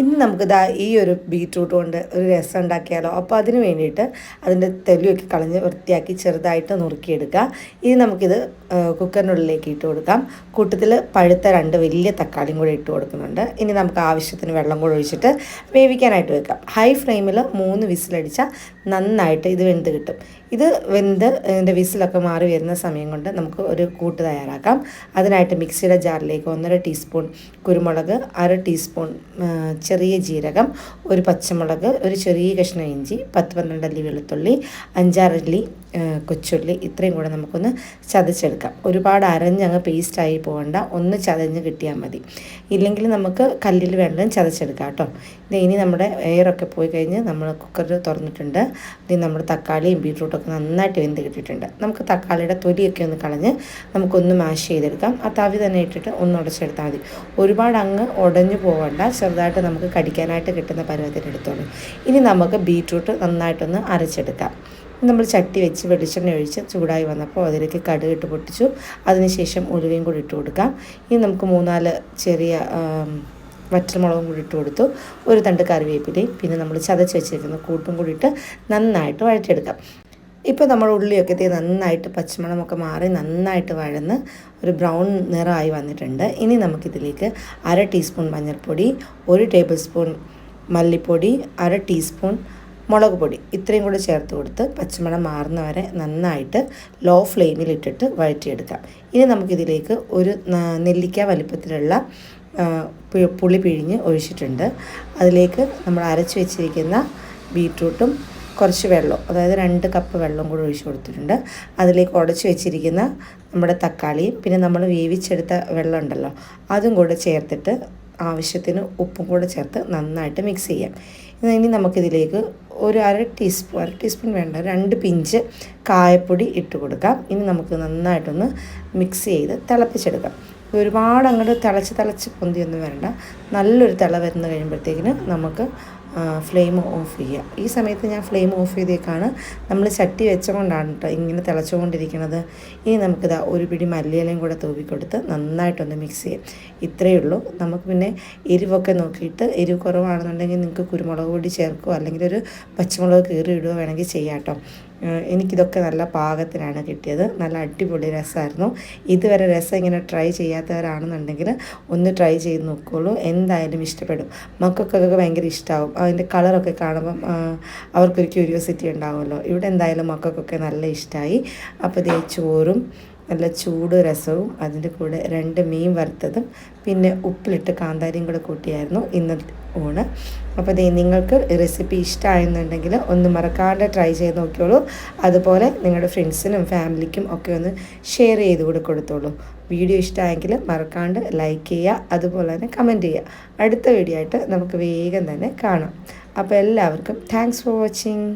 ഇന്ന് നമുക്ക് ഇതാ ഈ ഒരു ബീറ്റ്റൂട്ട് കൊണ്ട് ഒരു രസം ഉണ്ടാക്കിയാലോ? അപ്പോൾ അതിന് വേണ്ടിയിട്ട് അതിന്റെ തെല്ലുമൊക്കെ കളഞ്ഞ് വൃത്തിയാക്കി ചെറുതായിട്ട് നുറുക്കിയെടുക്കുക. ഇനി നമുക്കിത് കുക്കറിനുള്ളിലേക്ക് ഇട്ട് കൊടുക്കാം. കൂട്ടത്തിൽ പഴുത്ത രണ്ട് വലിയ തക്കാളിയും കൂടി ഇട്ട് കൊടുക്കുന്നുണ്ട്. ഇനി നമുക്ക് ആവശ്യത്തിന് വെള്ളം കൂടെ ഒഴിച്ചിട്ട് വേവിക്കാനായിട്ട് വെക്കാം. ഹൈ ഫ്ലെയിമിൽ മൂന്ന് വിസിലടിച്ചാൽ നന്നായിട്ട് ഇത് വെന്ത് കിട്ടും. ഇത് വെന്ത് ഇതിന്റെ വിസിലൊക്കെ മാറി വരുന്ന സമയം കൊണ്ട് നമുക്ക് ഒരു കൂട്ട് തയ്യാറാക്കാം. അതിനായിട്ട് മിക്സിയുടെ ജാറിലേക്ക് ഒന്നര ടീസ്പൂൺ കുരുമുളക് അര ടീസ്പൂൺ ചെറിയ ജീരകം ഒരു പച്ചമുളക് ഒരു ചെറിയ കഷ്ണം ഇഞ്ചി പത്ത് പന്ത്രണ്ട് അല്ലി വെളുത്തുള്ളി അഞ്ചാറല്ലി കൊച്ചുള്ളി ഇത്രയും കൂടെ നമുക്കൊന്ന് ചതച്ചെടുക്കാം. ഒരുപാട് അരഞ്ഞങ്ങ് പേസ്റ്റായി പോകണ്ട. ഒന്ന് ചതഞ്ഞ് കിട്ടിയാൽ മതി. ഇല്ലെങ്കിൽ നമുക്ക് കല്ലിൽ വെള്ളം ചതച്ചെടുക്കാം കേട്ടോ. ഇത് ഇനി നമ്മുടെ എയറൊക്കെ പോയി കഴിഞ്ഞ് നമ്മൾ കുക്കറിൽ തുറന്നിട്ടുണ്ട്. ഇത് നമ്മുടെ തക്കാളിയും ബീട്രൂട്ടൊക്കെ നന്നായിട്ട് വെന്ത് കിട്ടിയിട്ടുണ്ട്. നമുക്ക് തക്കാളിയുടെ തൊലിയൊക്കെ ഒന്ന് കളഞ്ഞ് നമുക്കൊന്ന് മാഷ് ചെയ്തെടുക്കാം. ആ തവി തന്നെ ഇട്ടിട്ട് ഒന്ന് ഉടച്ചെടുത്താൽ മതി. ഒരുപാട് അങ്ങ് ഉടഞ്ഞു പോകണ്ട ചെറുതായിട്ട് നമുക്ക് കടിക്കാനായിട്ട് കിട്ടുന്ന പരുവത്തിനെടുത്തോളൂ. ഇനി നമുക്ക് ബീട്രൂട്ട് നന്നായിട്ടൊന്ന് അരച്ചെടുക്കാം. നമ്മൾ ചട്ടി വെച്ച് വെളിച്ചെണ്ണ ഒഴിച്ച് ചൂടായി വന്നപ്പോൾ അതിലേക്ക് കടുക് ഇട്ട് പൊട്ടിച്ചു. അതിനുശേഷം ഉലുവയും കൂടി ഇട്ട് കൊടുക്കാം. ഇനി നമുക്ക് മൂന്നാൽ ചെറിയ വറ്റൽമുളകും കൂടി ഇട്ട് കൊടുത്തു. ഒരു തണ്ട് കറിവേപ്പിലയും പിന്നെ നമ്മൾ ചതച്ച് വെച്ചിരിക്കുന്ന കൂട്ടും കൂടി ഇട്ട് നന്നായിട്ട് വഴറ്റിയെടുക്കാം. ഇപ്പോൾ നമ്മൾ ഉള്ളിയൊക്കെ തീ നന്നായിട്ട് പച്ചമണമൊക്കെ മാറി നന്നായിട്ട് വഴന്ന് ഒരു ബ്രൗൺ നിറമായി വന്നിട്ടുണ്ട്. ഇനി നമുക്കിതിലേക്ക് അര ടീസ്പൂൺ മഞ്ഞൾപ്പൊടി ഒരു ടേബിൾ സ്പൂൺ മല്ലിപ്പൊടി അര ടീസ്പൂൺ മുളക് പൊടി ഇത്രയും കൂടി ചേർത്ത് കൊടുത്ത് പച്ചമണം മാറുന്ന വരെ നന്നായിട്ട് ലോ ഫ്ലെയിമിൽ ഇട്ടിട്ട് വഴറ്റിയെടുക്കാം. ഇനി നമുക്കിതിലേക്ക് ഒരു നെല്ലിക്ക വലിപ്പത്തിലുള്ള പുളി പിഴിഞ്ഞ് ഒഴിച്ചിട്ടുണ്ട്. അതിലേക്ക് നമ്മൾ അരച്ച് വെച്ചിരിക്കുന്ന ബീട്രൂട്ടും കുറച്ച് വെള്ളം അതായത് രണ്ട് കപ്പ് വെള്ളം കൂടി ഒഴിച്ച് കൊടുത്തിട്ടുണ്ട്. അതിലേക്ക് ഉടച്ച് വെച്ചിരിക്കുന്ന നമ്മുടെ തക്കാളിയും പിന്നെ നമ്മൾ വേവിച്ചെടുത്ത വെള്ളം ഉണ്ടല്ലോ അതും കൂടെ ചേർത്തിട്ട് ആവശ്യത്തിന് ഉപ്പും കൂടെ ചേർത്ത് നന്നായിട്ട് മിക്സ് ചെയ്യാം. ഇനി നമുക്കിതിലേക്ക് ഒരു അര ടീസ്പൂൺ അര ടീസ്പൂൺ വേണ്ട രണ്ട് പിഞ്ച് കായപ്പൊടി ഇട്ട് കൊടുക്കാം. ഇനി നമുക്ക് നന്നായിട്ടൊന്ന് മിക്സ് ചെയ്ത് തിളപ്പിച്ചെടുക്കാം. ഒരുപാട് അങ്ങോട്ട് തിളച്ച് തിളച്ച് പൊന്തിയൊന്നും വരണ്ട നല്ലൊരു തിള വരുന്ന കഴിയുമ്പോഴത്തേക്കിന് നമുക്ക് ഫ്ലെയിം ഓഫ് ചെയ്യുക. ഈ സമയത്ത് ഞാൻ ഫ്ലെയിം ഓഫ് ചെയ്തേക്കാണ്. നമ്മൾ ചട്ടി വെച്ചുകൊണ്ടാണ് കേട്ടോ ഇങ്ങനെ തിളച്ചുകൊണ്ടിരിക്കുന്നത്. ഇനി നമുക്കിതാ ഒരു പിടി മല്ലിയിലയും കൂടെ തൂവിക്കൊടുത്ത് നന്നായിട്ടൊന്ന് മിക്സ് ചെയ്യാം. ഇത്രയേ ഉള്ളൂ. നമുക്ക് പിന്നെ എരിവൊക്കെ നോക്കിയിട്ട് എരിവ് കുറവാണെന്നുണ്ടെങ്കിൽ നിങ്ങൾക്ക് കുരുമുളക് പൊടി ചേർക്കുകയോ അല്ലെങ്കിൽ ഒരു പച്ചമുളക് കീറി ഇടുകയോ വേണമെങ്കിൽ ചെയ്യാം കേട്ടോ എനിക്കിതൊക്കെ നല്ല പാകത്തിനാണ് കിട്ടിയത്. നല്ല അടിപൊളി രസമായിരുന്നു. ഇതുവരെ രസം ഇങ്ങനെ ട്രൈ ചെയ്യാത്തവരാണെന്നുണ്ടെങ്കിൽ ഒന്ന് ട്രൈ ചെയ്ത് നോക്കുകയുള്ളൂ എന്തായാലും ഇഷ്ടപ്പെടും. മക്കൾക്കൊക്കെ ഭയങ്കര ഇഷ്ടമാവും അതിന്റെ കളറൊക്കെ കാണുമ്പം അവർക്കൊരു ക്യൂരിയോസിറ്റി ഉണ്ടാവുമല്ലോ. ഇവിടെ എന്തായാലും മക്കൾക്കൊക്കെ നല്ല ഇഷ്ടമായി അപ്പോൾ ഇതേ ചോറും നല്ല ചൂട് രസവും അതിന്റെ കൂടെ രണ്ട് മീൻ വറുത്തതും പിന്നെ ഉപ്പിലിട്ട് കാന്താരിയും കൂടെ കൂട്ടിയായിരുന്നു ഇന്നത്തെ ഊണ്. അപ്പോൾ ദേ നിങ്ങൾക്ക് റെസിപ്പി ഇഷ്ടമായെന്നുണ്ടെങ്കിൽ ഒന്ന് മറക്കാണ്ട് ട്രൈ ചെയ്ത് നോക്കിയോളൂ അതുപോലെ നിങ്ങളുടെ ഫ്രണ്ട്സിനും ഫാമിലിക്കും ഒക്കെ ഒന്ന് ഷെയർ ചെയ്ത് കൂടെ കൊടുത്തോളൂ. വീഡിയോ ഇഷ്ടമായെങ്കിൽ മറക്കാണ്ട് ലൈക്ക് ചെയ്യുക അതുപോലെ തന്നെ കമന്റ് ചെയ്യുക. അടുത്ത വീഡിയോ ആയിട്ട് നമുക്ക് വേഗം തന്നെ കാണാം. അപ്പോൾ എല്ലാവർക്കും താങ്ക്സ് ഫോർ വാച്ചിങ്.